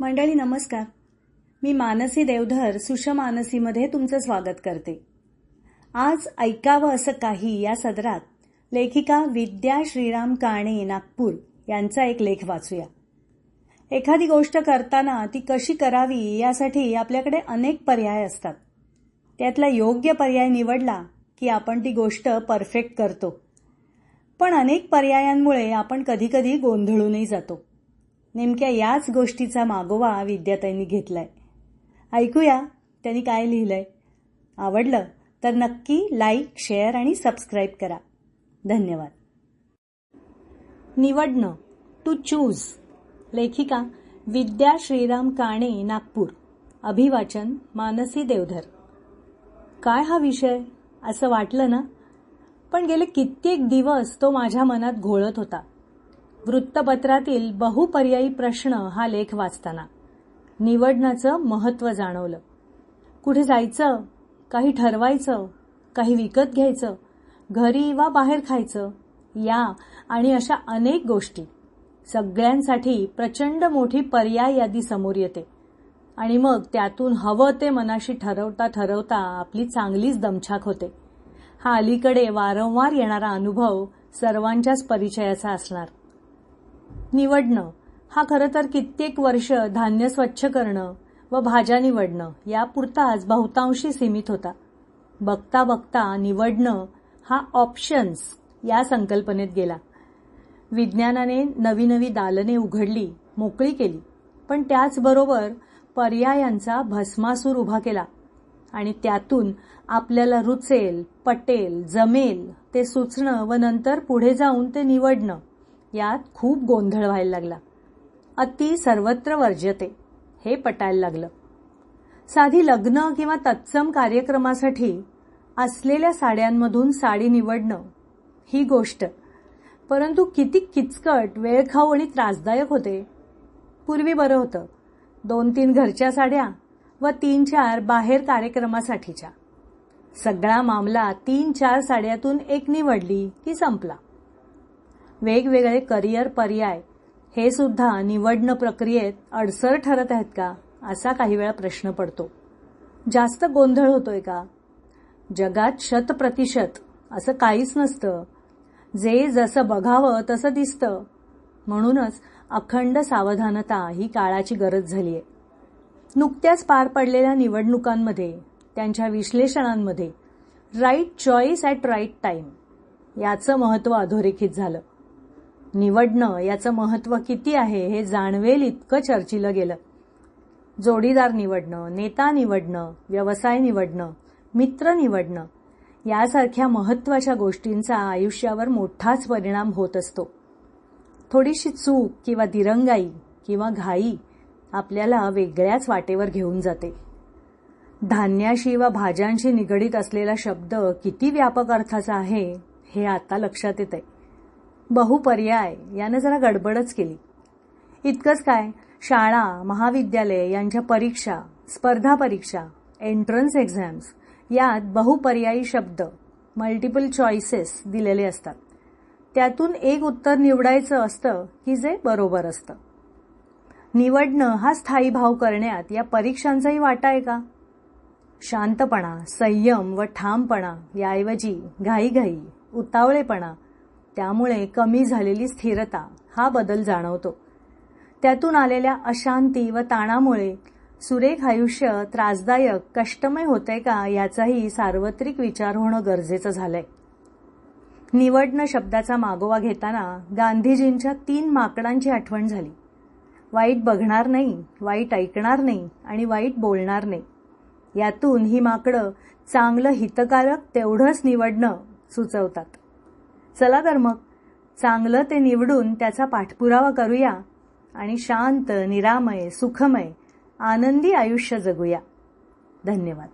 मंडळी नमस्कार. मी मानसी देवधर सुषमानसीमध्ये तुमचं स्वागत करते. आज ऐकावं असं काही या सदरात लेखिका विद्या श्रीराम काणे नागपूर यांचा एक लेख वाचूया. एखादी गोष्ट करताना ती कशी करावी यासाठी आपल्याकडे अनेक पर्याय असतात. त्यातला योग्य पर्याय निवडला की आपण ती गोष्ट परफेक्ट करतो. पण अनेक पर्यायांमुळे आपण कधीकधी गोंधळूनही जातो. नेमक्या याच गोष्टीचा मागोवा विद्याताईंनी घेतलाय. ऐकूया त्यांनी काय लिहिलंय? आवडलं तर नक्की लाईक शेअर आणि सबस्क्राईब करा. धन्यवाद. निवडणं टू चूज लेखिका विद्या श्रीराम काणे नागपूर. अभिवाचन मानसी देवधर. काय हा विषय? असं वाटलं ना? पण गेले कित्येक दिवस तो माझ्या मनात घोळत होता. वृत्तपत्रातील बहुपर्यायी प्रश्न हा लेख वाचताना निवडण्याचं महत्त्व जाणवलं. कुठे जायचं काही ठरवायचं काही विकत घ्यायचं घरी वा बाहेर खायचं या आणि अशा अनेक गोष्टी. सगळ्यांसाठी प्रचंड मोठी पर्याय यादी समोर येते. आणि मग त्यातून हवं ते मनाशी ठरवता ठरवता आपली चांगलीच दमछाक होते. हा अलीकडे वारंवार येणारा अनुभव सर्वांच्याच परिचयाचा असणार. निवडणं. हा खरं तर कित्येक वर्ष धान्य स्वच्छ करणं व भाज्या निवडणं यापुरताच बहुतांशी सीमित होता. बघता बघता निवडणं हा ऑप्शन्स या संकल्पनेत गेला. विज्ञानाने नवी नवी दालने उघडली मोकळी केली. पण त्याचबरोबर पर्यायांचा भस्मासूर उभा केला. आणि त्यातून आपल्याला रुचेल पटेल जमेल ते सुचणं व नंतर पुढे जाऊन ते निवडणं. यात खूप गोंधळ व्हायला लागला. अति सर्वत्र वर्जते हे पटायला लागलं. साधी लग्न किंवा तत्सम कार्यक्रमासाठी असलेल्या साड्यांमधून साडी निवडणं ही गोष्ट. परंतु किती किचकट वेळखाऊ आणि त्रासदायक होते. पूर्वी बरं होतं. दोन तीन घरच्या साड्या व तीन चार बाहेर कार्यक्रमासाठीच्या. सगळा मामला तीन चार साड्यातून एक निवडली की संपला. वेगवेगळे करिअर पर्याय हे सुद्धा निवडणं प्रक्रियेत अडसर ठरत आहेत का असा काही वेळा प्रश्न पडतो. जास्त गोंधळ होतोय का? जगात शतप्रतिशत असं काहीच नसतं. जे जसं बघावं तसं दिसतं. म्हणूनच अखंड सावधानता ही काळाची गरज झाली आहे नुकत्याच पार पडलेल्या निवडणुकांमध्ये त्यांच्या विश्लेषणांमध्ये right choice at right time याचं महत्त्व अधोरेखित झालं. निवडणं याचं महत्त्व किती आहे हे जाणवेल इतकं चर्चिलं गेलं. जोडीदार निवडणं नेता निवडणं व्यवसाय निवडणं मित्र निवडणं यासारख्या महत्त्वाच्या गोष्टींचा आयुष्यावर मोठाच परिणाम होत असतो. थोडीशी चूक किंवा दिरंगाई किंवा घाई आपल्याला वेगळ्याच वाटेवर घेऊन जाते. धान्याशी वा भाज्यांशी निगडीत असलेला शब्द किती व्यापक अर्थाचा आहे हे आता लक्षात येत आहे बहुपर्याय. यानं जरा गडबडच केली. इतकंच काय? शाळा महाविद्यालय यांच्या परीक्षा स्पर्धा परीक्षा एंट्रन्स एक्झाम्स यात बहुपर्यायी शब्द मल्टिपल चॉईसेस दिलेले असतात. त्यातून एक उत्तर निवडायचं असतं की जे बरोबर असतं. निवडणं हा स्थायी भाव करण्यात या परीक्षांचाही वाटा आहे का? शांतपणा संयम व ठामपणा याऐवजी घाईघाई उतावळेपणा त्यामुळे कमी झालेली स्थिरता हा बदल जाणवतो. त्यातून आलेल्या अशांती व ताणामुळे सुरेख आयुष्य त्रासदायक कष्टमय होते का याचाही सार्वत्रिक विचार होणं गरजेचं झालंय. निवडणं शब्दाचा मागोवा घेताना गांधीजींच्या तीन माकडांची आठवण झाली. वाईट बघणार नाही वाईट ऐकणार नाही आणि वाईट बोलणार नाही. यातून ही माकडं चांगलं हितकारक तेवढंच निवडणं सुचवतात. चला तर मग. चांगलं ते निवडून त्याचा पाठपुरावा करूया आणि शांत निरामय सुखमय आनंदी आयुष्य जगूया. धन्यवाद.